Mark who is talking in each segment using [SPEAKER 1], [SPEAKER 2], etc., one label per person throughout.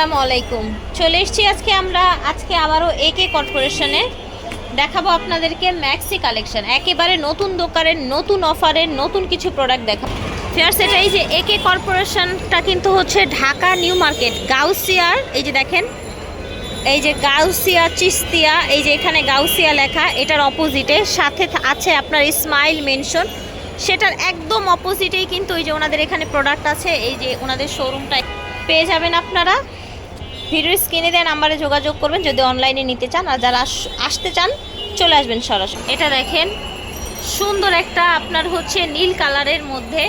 [SPEAKER 1] আসসালামু আলাইকুম। চলে এসেছি আজকে আমরা, আজকে আবারও একে কর্পোরেশনে দেখাবো আপনাদেরকে ম্যাক্সি কালেকশন একেবারে নতুন দোকানের, নতুন অফারের নতুন কিছু প্রোডাক্ট দেখাবো ফেয়ার সেটাই যে একে কর্পোরেশনটা কিন্তু হচ্ছে ঢাকা নিউ মার্কেট গাউসিয়ার এই যে দেখেন। এই যে গাউসিয়া, চিস্তিয়া, এই যে এখানে গাউসিয়া লেখা, এটার অপোজিটে সাথে আছে আপনার স্মাইল মেনশন সেটার একদম অপোজিটেই কিন্তু এই যে ওনাদের এখানে প্রোডাক্ট আছে, এই যে ওনাদের শোরুমটা পেয়ে যাবেন আপনারা। ভিডিও স্ক্রিনে দেওয়া নাম্বারে যোগাযোগ করবেন, যদি অনলাইনে নিতে চান আর যারা আস- আসতে চান, চলে আসবেন সরাসরি। এটা দেখেন, সুন্দর একটা আপনার হচ্ছে নীল কালারের মধ্যে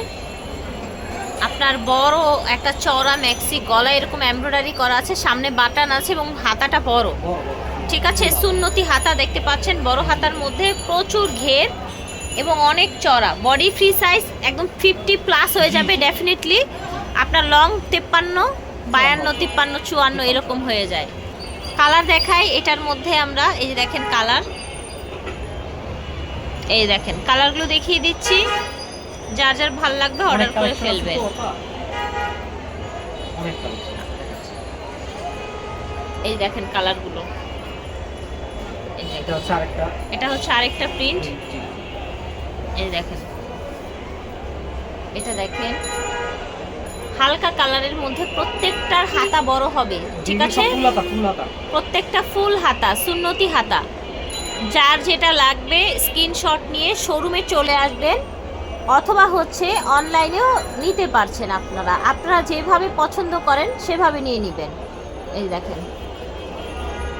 [SPEAKER 1] আপনার বড় একটা চওড়া ম্যাক্সি গলা এরকম এমব্রয়ডারি করা আছে, সামনে বাটন আছে এবং হাতাটা বড়। ঠিক আছে, সুন্নতি হাতা দেখতে পাচ্ছেন, বড় হাতার মধ্যে প্রচুর ঘের এবং অনেক চড়া বডি ফ্রি সাইজ একদম ফিফটি প্লাস হয়ে যাবে ডেফিনেটলি আপনার লং তেপ্পান্ন বায়ান্ন তিপ্পান্ন চুয়ান্ন এরকম হয়ে যায়। কালার দেখাই এটার মধ্যে আমরা এই যে দেখেন কালার। এই দেখেন কালারগুলো দেখিয়ে দিচ্ছি। যার যার ভালো লাগবে অর্ডার করে ফেলবেন। এই দেখেন কালারগুলো।
[SPEAKER 2] এটা হচ্ছে আরেকটা।
[SPEAKER 1] প্রিন্ট এই দেখেন। এটা দেখেন হালকা কালারের মধ্যে প্রত্যেকটার হাতা বড় হবে ঠিক আছে? প্রত্যেকটা ফুল হাতা সুন্নতি হাতা। যার যেটা লাগবে স্ক্রিনশট নিয়ে শোরুমে চলে আসবেন অথবা হচ্ছে অনলাইনেও নিতে পারছেন আপনারা। আপনারা যেভাবে পছন্দ করেন সেভাবে নিয়ে নেবেন। এই দেখেন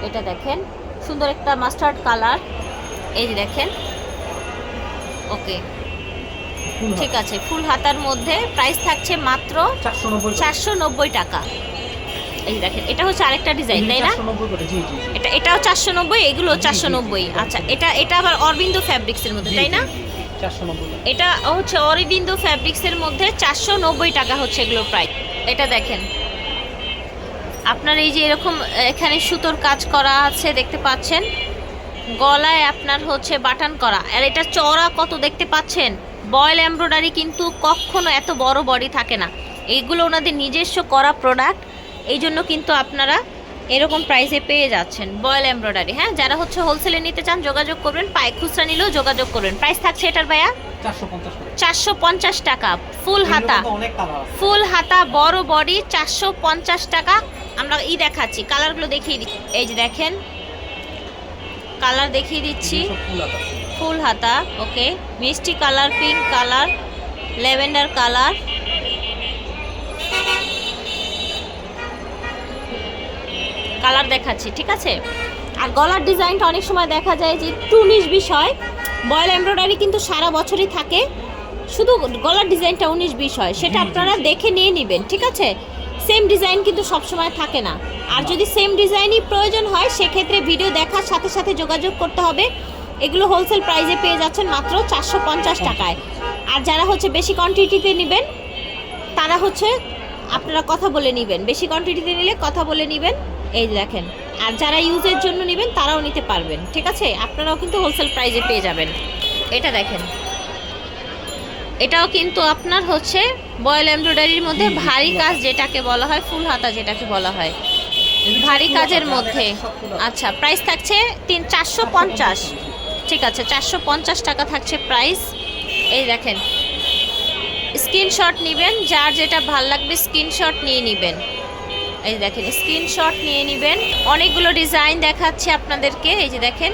[SPEAKER 1] এটা দেখেন সুন্দর একটা মাস্টার্ড কালার। এই যে দেখেন ওকে। ঠিক আছে ফুল হাতার মধ্যে প্রাইস থাকছে মাত্র
[SPEAKER 2] চারশো নব্বই
[SPEAKER 1] টাকা। এই দেখেন এটা হচ্ছে আরেকটা ডিজাইন তাই না। এটা এটাও চারশো নব্বই এগুলো চারশো নব্বই। আচ্ছা এটা এটা আবার অরবিন্দু ফ্যাব্রিক্সের মধ্যে তাই না। এটা হচ্ছে অরবিন্দু ফ্যাব্রিক্সের মধ্যে চারশো নব্বই টাকা হচ্ছে এগুলোর প্রাইস এটা দেখেন। আপনার এই যে এরকম এখানে সুতোর কাজ করা আছে দেখতে পাচ্ছেন? গলায় আপনার হচ্ছে বাটান করা। আর এটা চওড়া কত দেখতে পাচ্ছেন? বয়েল এমব্রয়ডারি কিন্তু কখনো এত বড় বডি থাকে না। এইগুলো ওনাদের নিজস্ব করা প্রোডাক্ট এই জন্য কিন্তু আপনারা এরকম প্রাইসে পেয়ে যাচ্ছেন বয়েল এমব্রয়ডারি। হ্যাঁ যারা হচ্ছে হোলসেলে নিতে চান যোগাযোগ করবেন পায়ে খুচরা নিলেও যোগাযোগ করবেন। প্রাইস থাকছে এটার ভাইয়া?
[SPEAKER 2] চারশো পঞ্চাশ
[SPEAKER 1] টাকা। ফুল হাতা। ফুল হাতা বড় বডি চারশো পঞ্চাশ টাকা। আমরা ই দেখাচ্ছি কালারগুলো দেখিয়ে দিচ্ছি। এই যে দেখেন কালার দেখিয়ে দিচ্ছি। ফুল হাতা ওকে মিষ্টি colour pink colour lavender colour. Colour দেখাচ্ছি ঠিক আছে? আর গলার ডিজাইনটা অনেক সময় দেখা যায় যে একটু উনিশ বিষয় বয়েল এমব্রয়ডারি কিন্তু সারা বছরই থাকে। শুধু গলার ডিজাইনটা উনিশ বিশ হয় সেটা আপনারা দেখে নিয়ে নেবেন ঠিক আছে? সেম ডিজাইন কিন্তু সবসময় থাকে না। আর যদি সেম ডিজাইনই প্রয়োজন হয় সেক্ষেত্রে ভিডিও দেখার সাথে সাথে যোগাযোগ করতে হবে। এগুলো হোলসেল প্রাইসে পেয়ে যাচ্ছেন মাত্র চারশো পঞ্চাশ টাকায়। আর যারা হচ্ছে বেশি কোয়ান্টিটিতে নেবেন তারা হচ্ছে আপনারা কথা বলে নেবেন। বেশি কোয়ান্টিটিতে নিলে কথা বলে নেবেন। এই দেখেন আর যারা ইউজের জন্য নেবেন তারাও নিতে পারবেন। ঠিক আছে? আপনারাও কিন্তু হোলসেল প্রাইসে পেয়ে যাবেন। এটা দেখেন। এটাও কিন্তু আপনার হচ্ছে বয়েল এমব্রয়ডারির মধ্যে ভারী কাজ যেটাকে বলা হয় ফুল হাতা যেটাকে বলা হয়। ভারী কাজের মধ্যে। আচ্ছা প্রাইস থাকছে তিন চারশো পঞ্চাশ। ঠিক আছে চারশো পঞ্চাশ টাকা থাকছে প্রাইস এই দেখেন স্ক্রিনশট নেবেন যার যেটা ভালো লাগবে স্ক্রিনশট নিয়ে নেবেন। এই দেখেন স্ক্রিনশট নিয়ে নেবেন। অনেকগুলো ডিজাইন দেখাচ্ছে আপনাদেরকে এই যে দেখেন।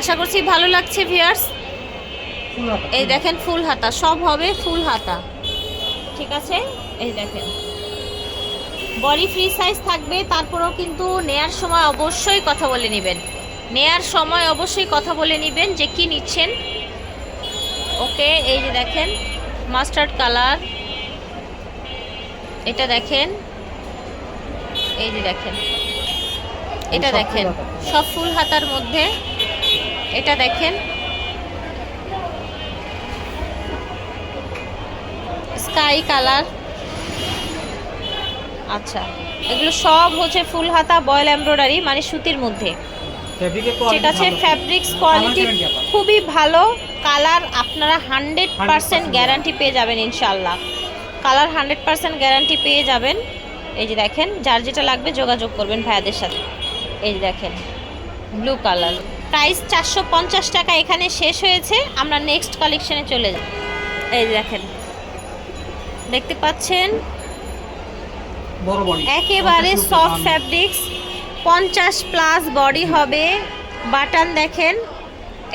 [SPEAKER 1] আশা করছি ভালো লাগছে ভিউয়ার্স
[SPEAKER 2] ফুলাতা,
[SPEAKER 1] এই দেখেন ফুল হাতা সব হবে ফুল হাতা। ঠিক আছে? এই দেখেন। বডি ফ্রি সাইজ থাকবে তারপরেও কিন্তু নেয়ার সময় অবশ্যই কথা বলে নেবেন। নেয়ার সময় অবশ্যই কথা বলে নেবেন যে কি নিচ্ছেন। ওকে এই যে দেখেন মাস্টার্ড কালার। এটা দেখেন এই যে দেখেন এটা দেখেন সব ফুল হাতার মধ্যে। এটা দেখেন স্কাই কালার। আচ্ছা এগুলো সব হচ্ছে ফুল হাতা বয়েল এমব্রয়ডারি মানে সুতির মধ্যে।
[SPEAKER 2] ভালো।
[SPEAKER 1] ফ্যাব্রিক্স কোয়ালিটি খুবই ভালো। কালার আপনারা হান্ড্রেড পার্সেন্ট
[SPEAKER 2] 100%
[SPEAKER 1] গ্যারান্টি পেয়ে যাবেন ইনশাল্লাহ কালার হান্ড্রেড পার্সেন্ট গ্যারান্টি পেয়ে যাবেন। এই যে দেখেন যার যেটা লাগবে যোগাযোগ করবেন ভাইয়াদের সাথে। এই যে দেখেন ব্লু কালার প্রাইস চারশো পঞ্চাশ টাকা এখানে শেষ হয়েছে। আমরা নেক্সট কালেকশনে চলে যাই এই যে দেখেন দেখতে পাচ্ছেন? একেবারে সফট ফ্যাব্রিক্স পঞ্চাশ প্লাস বডি হবে। বাটন দেখেন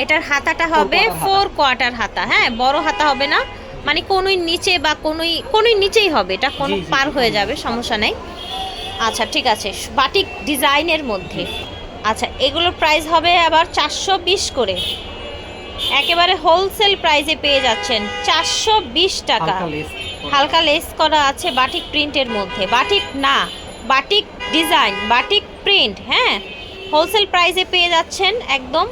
[SPEAKER 1] এটার হাতাটা হবে ফোর কোয়ার্টার হাতা হ্যাঁ বড় হাতা হবে না। মানে কোনোই নিচে বা কোনোই কোনোই নিচেই হবে এটা কোনো পার হয়ে যাবে সমস্যা নেই। আচ্ছা ঠিক আছে বাটিক ডিজাইনের মধ্যে। আচ্ছা এগুলোর প্রাইস হবে আবার চারশো বিশ করে। একেবারে হোলসেল প্রাইসে পেয়ে যাচ্ছেন চারশো বিশ টাকা।
[SPEAKER 2] হালকা লেস
[SPEAKER 1] করা। আছে বাটিক প্রিন্টের মধ্যে। বাটিক না বাটিক ডিজাইন বাটিক প্রিন্ট হ্যাঁ? হোলসেল প্রাইসে পেয়ে যাচ্ছেন একদম।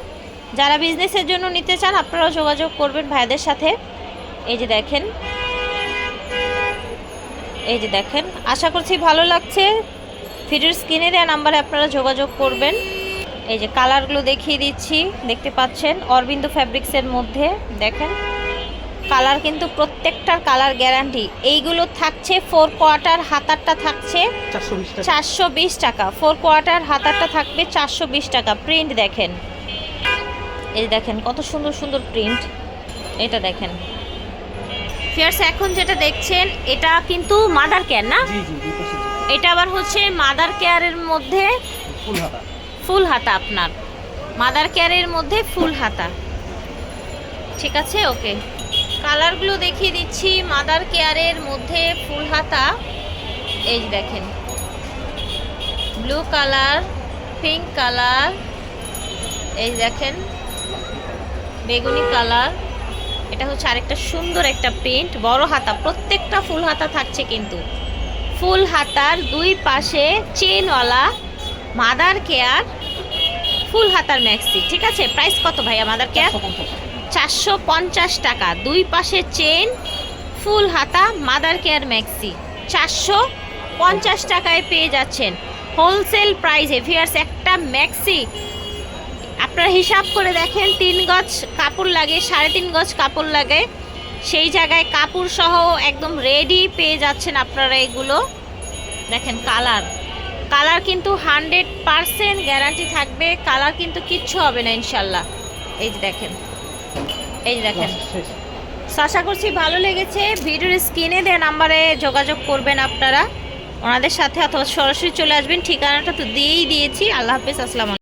[SPEAKER 1] যারা বিজনেসের জন্য নিতে চান, আপনারাও যোগাযোগ করবেন ভাইদের সাথে। এই যে দেখেন। এই যে দেখেন। আশা করছি ভালো লাগছে। ভিডিওর স্ক্রিনে দেওয়া নাম্বারে আপনারা যোগাযোগ করবেন। এই যে কালারগুলো দেখিয়ে দিচ্ছি, দেখতে পাচ্ছেন। অরবিন্দ ফ্যাব্রিক্সের মধ্যে, দেখেন। কালার কিন্তু প্রত্যেকটার কালার গ্যারান্টি। এইগুলো থাকছে ফোর কোয়ার্টার হাতারটা থাকছে
[SPEAKER 2] চারশো বিশ টাকা।
[SPEAKER 1] ফোর কোয়ার্টার হাতারটা থাকবে চারশো বিশ টাকা। প্রিন্ট দেখেন। এই দেখেন কত সুন্দর সুন্দর প্রিন্ট এটা দেখেন। ফিয়ার্স এখন যেটা দেখছেন এটা কিন্তু মাদার কেয়ার না। এটা আবার হচ্ছে মাদার কেয়ারের মধ্যে
[SPEAKER 2] ফুল হাতা।
[SPEAKER 1] আপনার। মাদার কেয়ারের মধ্যে ফুল হাতা। ঠিক আছে? ওকে কালারগুলো দেখিয়ে দিচ্ছি। মাদার কেয়ারের মধ্যে ফুল হাতা। এই দেখেন। Blue colour, pink colour. এই দেখেন। বেগুনি কালার। এটা হচ্ছে আরেকটা সুন্দর একটা প্রিন্ট। বড় হাতা। প্রত্যেকটা ফুল হাতা থাকছে কিন্তু। ফুল হাতার দুই পাশে চেনওয়ালা মাদার কেয়ার, ফুল হাতার ম্যাক্সি। ঠিক আছে? প্রাইস কত ভাইয়া মাদার কেয়ার?
[SPEAKER 2] চারশো পঞ্চাশ টাকা।
[SPEAKER 1] দুই পাশে চেন, ফুল হাতা, মাদার কেয়ার ম্যাক্সি। চারশো পঞ্চাশ টাকায় পেয়ে যাচ্ছেন। হোলসেল প্রাইসে ভিয়ার্স একটা ম্যাক্সি। আপনারা হিসাব করে দেখেন, তিন গজ কাপড় লাগে, সাড়ে তিন গজ কাপড় লাগে। সেই জায়গায় কাপড় সহ একদম রেডি পেয়ে যাচ্ছেন আপনারা এগুলো। দেখেন কালার। কালার কিন্তু হান্ড্রেড পারসেন্ট গ্যারান্টি থাকবে। কালার কিন্তু কিচ্ছু হবে না, ইনশাল্লাহ। এই যে দেখেন। এই দেখেন। আশা করছি ভালো লেগেছে। ভিডিওর স্ক্রিনে দেওয়া নাম্বারে যোগাযোগ করবেন আপনারা। ওনাদের সাথে অথবা সরাসরি চলে আসবেন। ঠিকানাটা তো দিয়েই দিয়েছি। আল্লাহ হাফেজ, আসসালাম